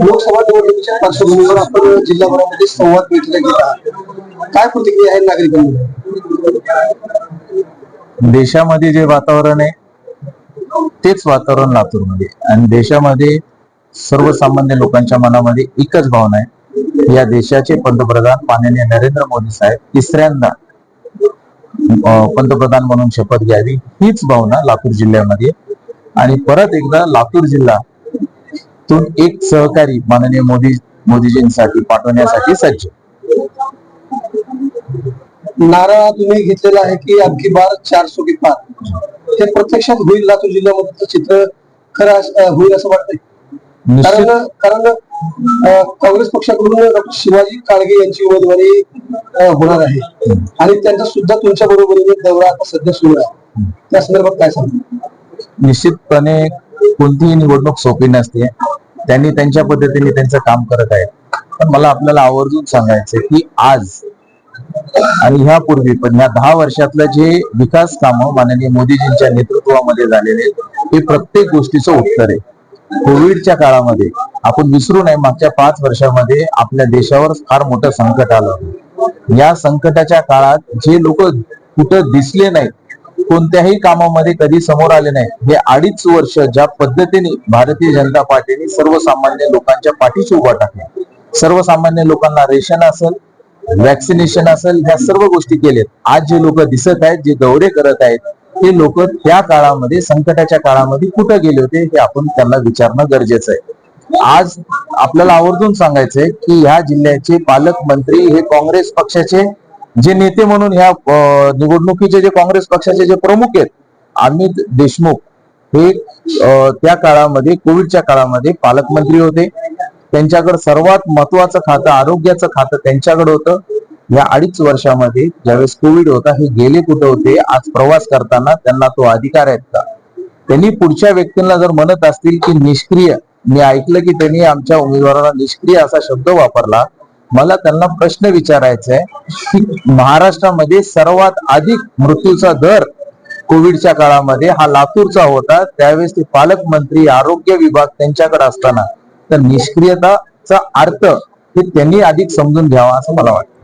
लोकसभा निवडणुकीच्या पार्श्वभूमीवर आपण जिल्हाभरामध्ये संवाद बैठका घेत काय प्रतिक्रिया आहे नागरिकांनी देशामध्ये जे वातावरण आहे तेच वातावरण लातूरमध्ये. आणि देशामध्ये सर्वसामान्य लोकांच्या मनामध्ये एकच भावना आहे. या देशाचे पंतप्रधान माननीय नरेंद्र मोदी साहेब तिसऱ्यांदा पंतप्रधान म्हणून शपथ घ्यावी हीच भावना लातूर जिल्ह्यामध्ये आणि परत एकदा लातूर जिल्हा तून एक सहकारी माननीय मोदी मोदीजींसाठी पाठवण्यासाठी सज्ज. नारा तुम्ही घेतलेला आहे की अबकी बार चारसो की पार हे प्रत्यक्षात होईल लातूर जिल्ह्यामधलं चित्र खरं होईल असं वाटतंय. कारण कारण काँग्रेस पक्षाकडून डॉक्टर शिवाजी काळगे यांची उमेदवारी होणार आहे. आणि त्यांचा सुद्धा तुमच्या बरोबरीने दौरा आता सध्या सुरू आहे. त्या संदर्भात काय सांगू निश्चितपणे कोणतीही निवडणूक सोपी नसते. त्यांनी त्यांच्या पद्धतीने त्यांचं काम करत आहेत. पण मला आपल्याला आवर्जून सांगायचं की आज आणि ह्यापूर्वी पण ह्या दहा वर्षातलं जे विकास कामं माननीय मोदीजींच्या नेतृत्वामध्ये झालेले हे प्रत्येक गोष्टीचं उत्तर आहे. कोविडच्या काळामध्ये आपण विसरू नये मागच्या पाच वर्षामध्ये आपल्या देशावर फार मोठं संकट आलं या संकटाच्या काळात जे लोक कुठं दिसले नाहीत कोणत्याही कामामध्ये कधी समोर आले नाही. हे अडीच वर्ष ज्या पद्धतीने भारतीय जनता पार्टीने सर्वसामान्य लोकांच्या पाठीशी उभा टाकला. सर्वसामान्य लोकांना रेशन असेल वॅक्सिनेशन असेल ह्या सर्व गोष्टी केल्यात. आज जे लोक दिसत आहेत जे दौरे करत आहेत ते लोक त्या काळामध्ये संकटाच्या काळामध्ये कुठं गेले होते हे आपण त्यांना विचारणं गरजेचं आहे. आज आपल्याला आवर्जून सांगायचंय की ह्या जिल्ह्याचे पालकमंत्री हे काँग्रेस पक्षाचे जे नेते म्हणून ह्या निवडणुकीचे जे काँग्रेस पक्षाचे जे प्रमुख आहेत अमित देशमुख हे त्या काळामध्ये कोविडच्या काळामध्ये पालकमंत्री होते. त्यांच्याकडे सर्वात महत्वाचं खातं आरोग्याचं खातं त्यांच्याकडे होतं. या अडीच वर्षामध्ये ज्यावेळेस कोविड होता हे गेले कुठे होते आज प्रवास करताना त्यांना तो अधिकार आहेत का? त्यांनी पुढच्या व्यक्तींना जर म्हणत असतील की निष्क्रिय मी ऐकलं की त्यांनी आमच्या उमेदवाराला निष्क्रिय असा शब्द वापरला मला त्यांना प्रश्न विचारायचा आहे की महाराष्ट्रामध्ये सर्वात अधिक मृत्यूचा दर कोविडच्या काळामध्ये हा लातूरचा होता. त्यावेळेस ते पालकमंत्री आरोग्य विभाग त्यांच्याकडे असताना. तर निष्क्रियताचा अर्थ हे त्यांनी अधिक समजून घ्यावा असं मला वाटतं.